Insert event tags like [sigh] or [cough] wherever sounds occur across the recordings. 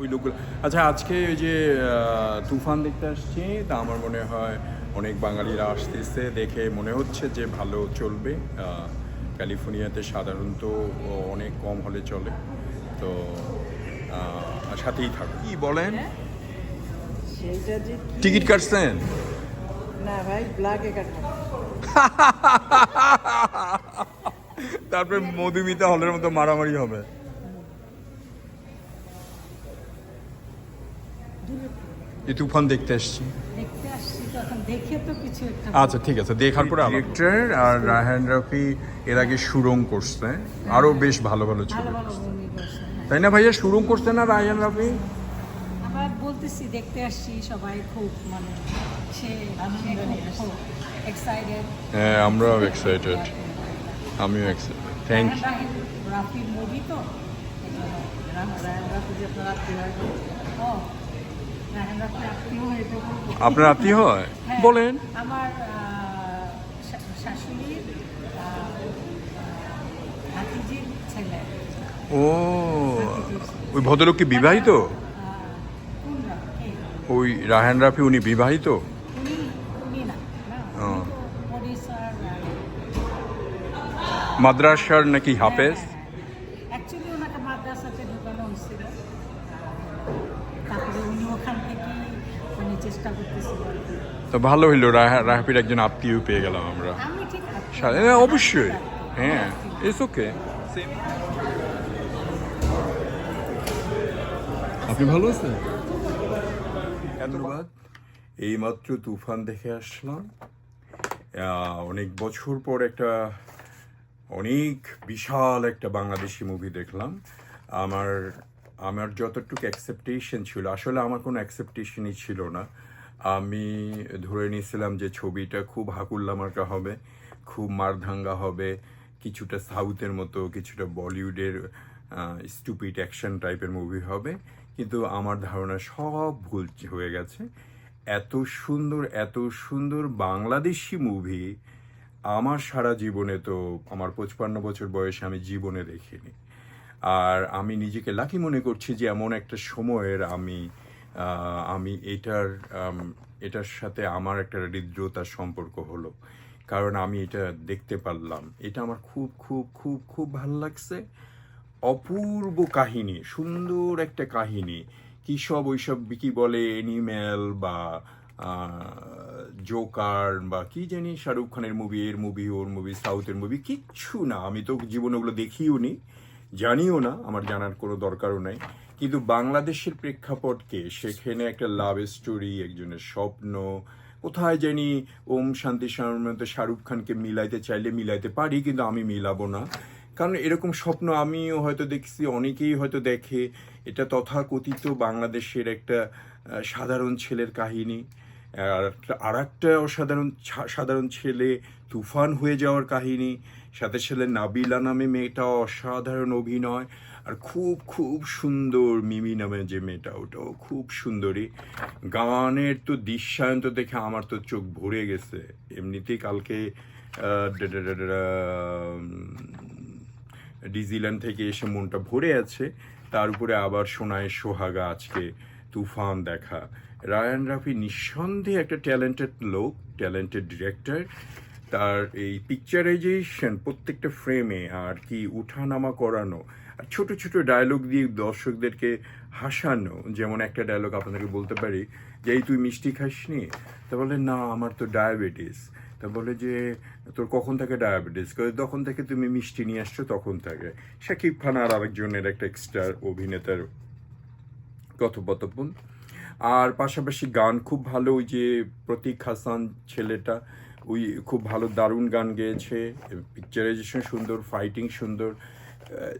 ওই লোকগুলো। আচ্ছা আজকে ওই যে তুফান দেখতে আসছি তা আমার মনে হয় অনেক বাঙালিরা আসতেছে দেখে মনে হচ্ছে যে ভালো চলবে। ক্যালিফোর্নিয়াতে সাধারণত অনেক কম হলে চলে। তো সাথেই থাকো। কি বলেন? সেইটা টিকিট কাটছেন? না ভাই ব্ল্যাকে কাটলাম [laughs] তারপরে মধুমিতা হলের মতো মারামারি হবে। এই তুফান দেখতে আসছি। দেখতে আসছি তখন দেখে তো কিছু একটা আচ্ছা ঠিক আছে দেখার পরে ডিরেক্টর আর রায়হান রাফি এর আগে সুরং করছে আরও বেশ ভালো ভালো ছবি হ্যাঁ। তাই না ভাইয়া সুরং করছে না রায়হান রাফি? আবার বলতেছি দেখতে আসছি সবাই খুব মানে সে এক্সাইটেড হ্যাঁ আমরাও এক্সাইটেড আমিও এক্সাইটেড থ্যাংক ইউ রাফির মুভি তো? রায়ন রাফি যে আপনার আপনার আত্মীয় হয়? হ্যাঁ, বলেন। আমার শাশুড়ির ছেলে। ও ওই ভদ্রলোক কি? বিবাহিত? ওই রায়হান রাফি উনি বিবাহিত? মাদ্রাসার নাকি হাফেজ? চেষ্টা করতেছিলেন তো ভালো হইল রাহাপির একজন আত্মীয় পেয়ে গেলাম আমরা। অবশ্যই। হ্যাঁ ইটস ওকে আপনি ভালো আছেন? ধন্যবাদ। এইমাত্র তুফান দেখে আসলাম। অনেক বছর পর একটা অনেক বিশাল একটা বাংলাদেশি মুভি দেখলাম। আমার আমার যতটুকু অ্যাকসেপ্টেশন ছিল, আসলে আমার কোনো অ্যাকসেপ্টেশনই ছিল না। আমি ধরে নিয়েছিলাম যে ছবিটা খুব হাকুল্লা মার্কা হবে, খুব মারধাঙ্গা হবে, কিছুটা সাউথের মতো, কিছুটা বলিউডের স্টুপিড অ্যাকশন টাইপের মুভি হবে। কিন্তু আমার ধারণা সব ভুল হয়ে গেছে। এত সুন্দর এত সুন্দর বাংলাদেশি মুভি আমার সারা জীবনে তো, আমার পঁচপান্ন বছর বয়সে আমি জীবনে দেখিনি। আর আমি নিজেকে লাকি মনে করছি যে এমন একটা সময়ের আমি আমি এটার এটার সাথে আমার একটা হৃদ্রতার সম্পর্ক হলো। কারণ আমি এটা দেখতে পারলাম। এটা আমার খুব খুব খুব খুব ভালো লাগছে। অপূর্ব কাহিনী, সুন্দর একটা কাহিনী। কি সব ওইসব কি বলে এনিম্যাল বা জোকার বা কি জানি শাহরুখ খানের মুভি এর মুভি ওর মুভি সাউথের মুভি কিচ্ছু না। আমি তো জীবনে ওগুলো দেখিও নি। জানিও না, আমার জানার কোনো দরকারও নাই। কিন্তু বাংলাদেশের প্রেক্ষাপটকে সেখানে একটা লাভ স্টোরি একজনের স্বপ্ন, কোথায় জানি ওম শান্তি মতো শাহরুখ খানকে মিলাইতে চাইলে মিলাইতে পারি, কিন্তু আমি মিলাবো না। কারণ এরকম স্বপ্ন আমিও হয়তো দেখছি, অনেকেই হয়তো দেখে। এটা তথাকথিত বাংলাদেশের একটা সাধারণ ছেলের কাহিনী। আর একটা অসাধারণ সাধারণ ছেলে তুফান হয়ে যাওয়ার কাহিনী, সাথে ছেলে নাবিলা নামে মেয়েটা অসাধারণ অভিনয়, আর খুব খুব সুন্দর মিমি নামে যে মেয়েটা, ওটাও খুব সুন্দরী। গানের তো দৃশ্যায়ন তো দেখে আমার তো চোখ ভরে গেছে। এমনিতেই কালকে ডিজিল্যান্ড থেকে এসে মনটা ভরে আছে। তার উপরে আবার সোনায় সোহাগা আজকে তুফান দেখা। রায়ান রাফি নিঃসন্দেহে একটা ট্যালেন্টেড লোক ট্যালেন্টেড ডিরেক্টর তার এই পিকচারাইজেশন প্রত্যেকটা ফ্রেমে আর কি উঠানামা করানো, আর ছোট ছোট ডায়লগ দিয়ে দর্শকদেরকে হাসানো, যেমন একটা ডায়লগ আপনাদেরকে বলতে পারি, যে, এই তুই মিষ্টি খাসনি? তা বলে, না, আমার তো ডায়াবেটিস তা বলে যে, তোর কখন থেকে ডায়াবেটিস তখন থেকে তুমি মিষ্টি নিয়ে আসছো, তখন থেকে। শাকিব খান আর আরেকজনের একটা এক্সট্রা অভিনেতার কথোপকথন। আর পাশাপাশি গান খুব ভালো, ওই যে প্রতীক হাসান ছেলেটা, ওই খুব ভালো দারুণ গান গেয়েছে। পিকচারাইজেশন সুন্দর ফাইটিং সুন্দর।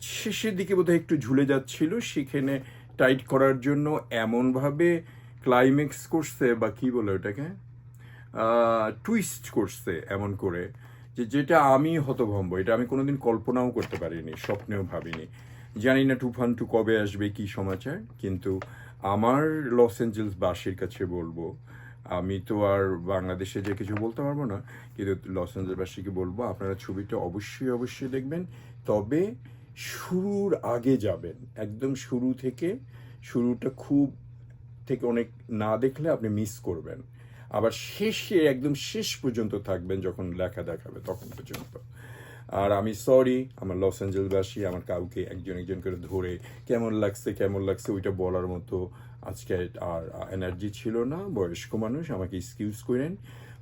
শেষের দিকে বোধহয় একটু ঝুলে যাচ্ছিল, সেখানে টাইট করার জন্য এমনভাবে ক্লাইম্যাক্স করছে বা কি বলে ওটাকে? টুইস্ট করছে এমন করে যে যেটা আমি হতভম্ব, এটা আমি কোনোদিন কল্পনাও করতে পারিনি, স্বপ্নেও ভাবিনি। জানি না তুফান টু কবে আসবে, কি সমাচার, কিন্তু আমার লস অ্যাঞ্জেলস বাসীর কাছে বলব, আমি তো আর বাংলাদেশে যে কিছু বলতে পারব না, কিন্তু লস অ্যাঞ্জেলসবাসীকে বলব, আপনারা ছবিটা অবশ্যই অবশ্যই দেখবেন। তবে শুরুর আগে যাবেন, একদম শুরু থেকে, শুরুটা খুব থেকে অনেক না দেখলে আপনি মিস করবেন। আবার শেষে, একদম শেষ পর্যন্ত থাকবেন যখন লেখা দেখাবে, তখন পর্যন্ত। আর আমি সরি আমার লস অ্যাঞ্জেলবাসী আমার কাউকে একজন একজন করে ধরে কেমন লাগছে কেমন লাগছে ওইটা বলার মতো আজকে আর এনার্জি ছিল না, বয়স্ক মানুষ, আমাকে এক্সকিউজ করেন।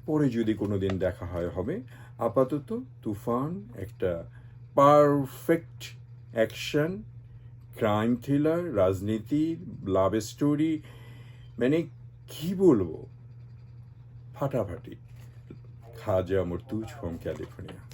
পরে যদি কোনো দিন দেখা হয়, হবে। আপাতত তুফান, একটা পারফেক্ট অ্যাকশন ক্রাইম থ্রিলার রাজনীতি লাভ স্টোরি মানে কি বলব? ফাটাফাটি। খাজা মর্তুজ ফ্রম ক্যালিফোর্নিয়া